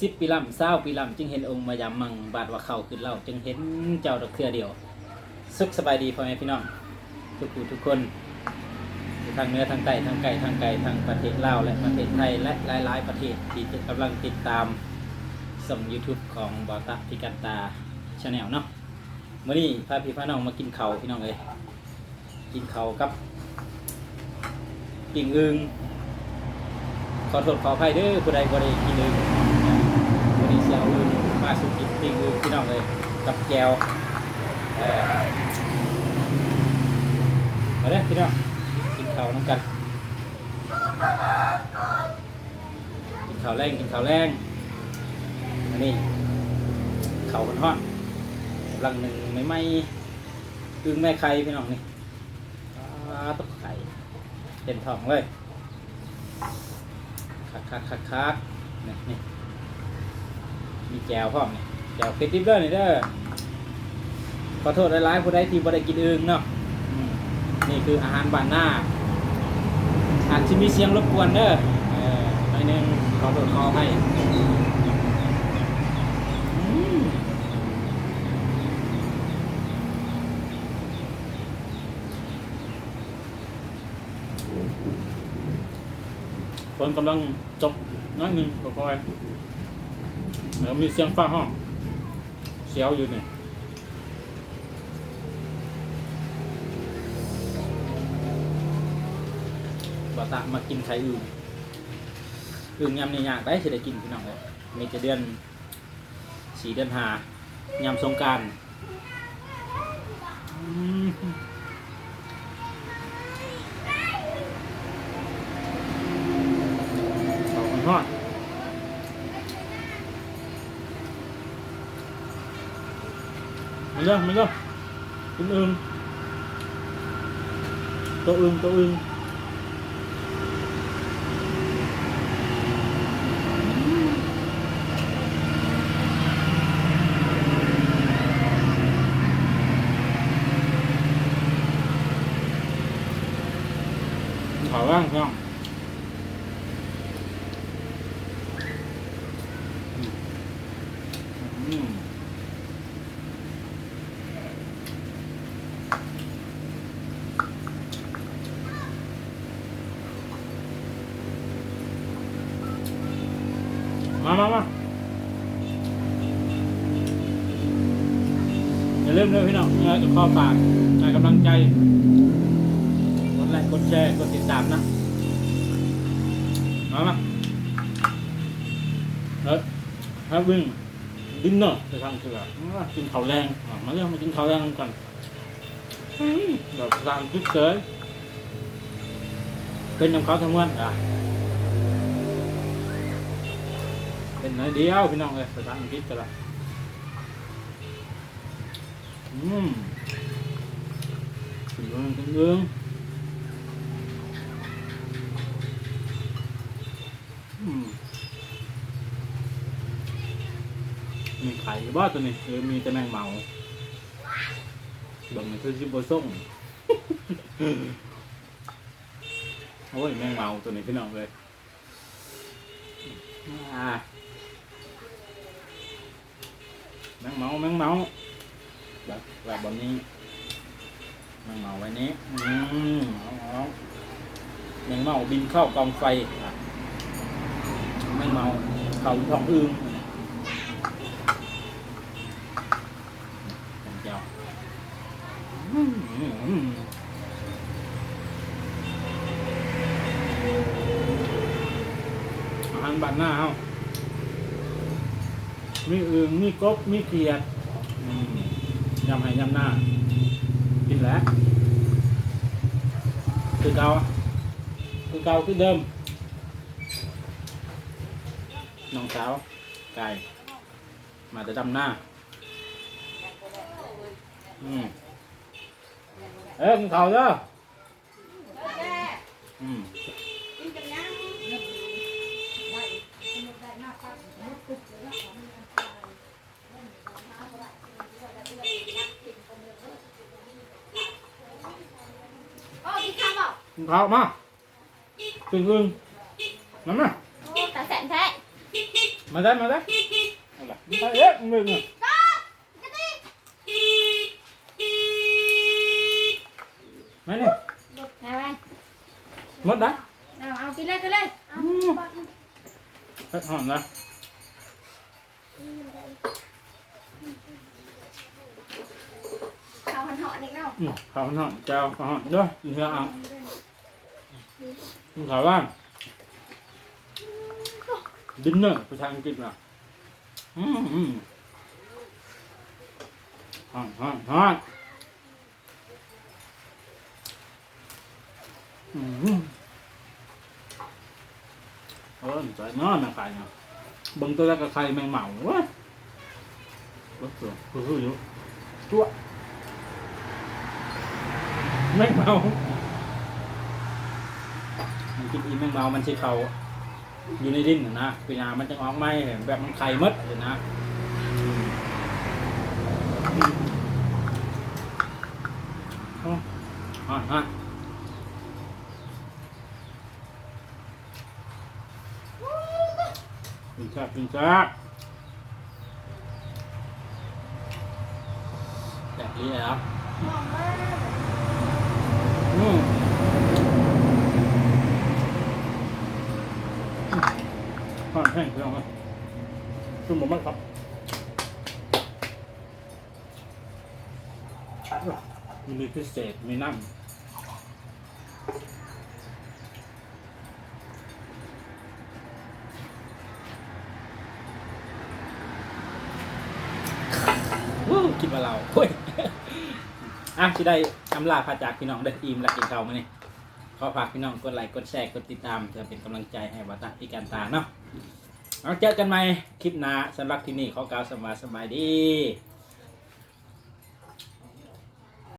สิบปีลำเศร้าปีลำจึงเห็นองค์มายามมังบาดว่าเข้าขึ้นเล่าจึงเห็นเจ้าดอกเครือเดียว สุขสบายดีพ่อแม่พี่น้องทุกผู้ทุกคนทางเนื้อทางใต้ทางไกลทางไกลทางประเทศลาวและประเทศไทยและหลายๆประเทศที่กำลังติดตามส่ง YouTube ของบอตะพิกันตาชาแนลเนาะเมื่อนี้พาพี่พาน้องมากินเขาพี่น้องเลยกินเขากับปิ่งอึงขอโทษขออภัยเด้อผู้ใดบ่ได้กินอึง วันนี้เสียวอึงมาสุกินปิ่งอึงพี่น้องเลยกับแก้วเออมาเด้อพี่น้องกินข้าวน้ำกันกินข้าวแรงกินข้าวแรงอันนี้ข้าวทอดกำลังหนึ่งไม่ไม่อึ้งแม่ไข่พี่น้องนี่อ้าตกไข่เต็มท้องเลยคักคักคักคักนี่ มีแจวพร้อมนี่แจวเผ็ดดิบเด้อนี่เด้อขอโทษหลายๆผู้ใดที่บ่ได้กินอึ้งเนาะอืมนี่คืออาหารบ้านหน้าอาจจะมีเสียงรบกวนเด้อเออหน่อยหนึงขอโทษขอให้ฝนกำลังจบน้อยหนึ่งก็พอ ยเดี๋ยวมีเสียงฟ้าห้องเสียวอยู่เนี่ยบาตะมากินไข่อื่นอื่นยำในยากได้สิได้กินพี่น้องเลยมีจะเดือนสีเดือนหายำสงการขอมาเร็วมาเร็วกินอึง ตัวอึงตัวอึงขอว่างช่ มมามามาอย่าลืมเลยพี่น้องเงินข้อฝากให้กำลังใจกดไลค์กดแชร์กดติดตามนะมามาเฮ้ยฮาวิ่งดินเนอร์จะทำคือแบบกินข้าวแรงอะมาเรื่องมากินข้าวแรงกันอืมแบบร้านจิ๊กเสยเป็นน้ำข้าวทั้งวันอะ เป็นน้อยเดียวพี่น้องเลยภาษาอังกฤษกันละอืมถึงเรื่องถึงเรื่องอืมมีไข่บ้าตัวนี้เออมีแต่แมงเมาบางมันคือชิบโบส่งโอ้ยแมงเมาตัวนี้พี่น้องเลยอ่าแม งเมาแมงเมาแบบแบบแบบนี้แมงเมาไว้นี้อืมเอาเอาแมงเมาบินเข้ากองไฟอะไม่เมาเขาท้องอึงเจ้าอืมอืมอืมอาหารบ้านหน้าเฮา มีอึงมีกบมีเขียดอืมยำให้ยำหน้ากินแล้วคือเก่าคือเก่าคือเดิมน้องสาวไก่มาจะดำหน้าอืมเอ้ยกินข้าวเด้ออืม ข้าวมากินอึ่งนั่นน่ะโอ้ตาแสนแท้มาได้มาได้เอาล่ะไปเอ๊ะมึงอะมาเนี่ยไปไปหมดได้เอาเอากินเลยกินเลยอืมเฮ้ยหอมนะเอาหันเหาะเด็กเนาะอืมข้าวหอมเจ้าข้าวหอมด้วยกินเนื้อเอา กินข้าวบ้าดินเนอร์ภาษาอังกฤษนะอืมอืมหอมหอมหอมอืมเออใจน้อยแมงไข่เนาะบิ่งตัวแรกก็ไข่แมงเหมาเว้ยรถตัวคืออยู่ตัวแมงเหมา มันกินอีแมงเมา มันใช่เขาอยู่ในดินนะเวลามันจะออกไหมแบบมันไข่มดเลยนะอืมอืมอะฮะกินแซ่บกินแซ่บแบบนี้เลยครับหอมมาก อืม ข้าวแห้งเพื่อนครับชุ่มหมดมากครับมีพิเศษมีน้ำวู้คิดว่าเราเฮ้ยอะที่ได้อำลาพาจากพี่น้องได้อิ่มและกินข้าวมาเนี่ขอฝากพี่น้องกดไลค์กดแชร์กดติดตามจะเป็นกำลังใจให้วัตะพี่การตาเนาะ เอาเจอกันใหม่คลิปหน้าสำหรับที่นี่ขอกล่าวสมาสมัยดี